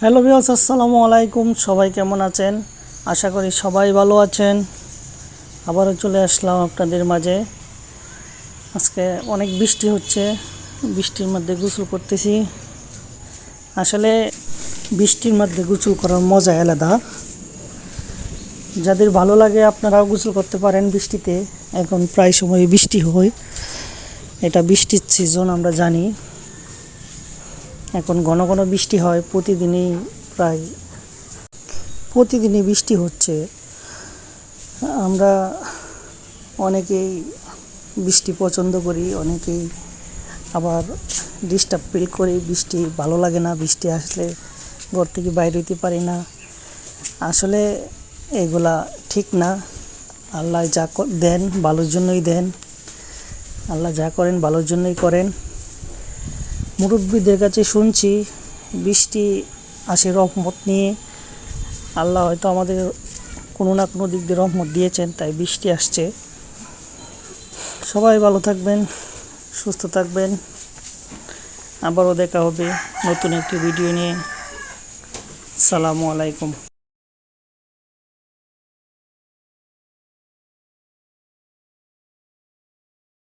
Hello বিয়াস আসসালামু আলাইকুম। সবাই কেমন আছেন? আশা করি সবাই ভালো আছেন। আবারও চলে আসলাম আপনাদের মাঝে। আজকে অনেক বৃষ্টি হচ্ছে, বৃষ্টির মধ্যে গোসল করতেছি। আসলে বৃষ্টির মধ্যে গোসল করার মজা আলাদা। যাদের ভালো লাগে আপনারাও গোসল করতে পারেন বৃষ্টিতে। এখন প্রায় সময় বৃষ্টি হয়। এটা বৃষ্টির সিজন আমরা জানি। এখন ঘন ঘন বৃষ্টি হয়, প্রতিদিনই প্রায়, প্রতিদিনই বৃষ্টি হচ্ছে। আমরা অনেকেই বৃষ্টি পছন্দ করি, অনেকেই আবার ডিস্টার্ব ফিল করি, বৃষ্টি ভালো লাগে না, বৃষ্টি আসলে ঘর থেকে বাইরে হইতে পারি না। আসলে এগুলা ঠিক না। আল্লাহ যা দেন, ভালোর জন্যই দেন। আল্লাহ যা করেন, ভালোর জন্যই করেন। মুরব্বীদের কাছে শুনছি, বৃষ্টি আসে রহমত নিয়ে। আল্লাহ হয়তো আমাদের কোনো না কোনো দিক দিয়ে রহমত দিয়েছেন, তাই বৃষ্টি আসছে। সবাই ভালো থাকবেন, সুস্থ থাকবেন। আবারও দেখা হবে নতুন একটি ভিডিও নিয়ে। সালামু আলাইকুম।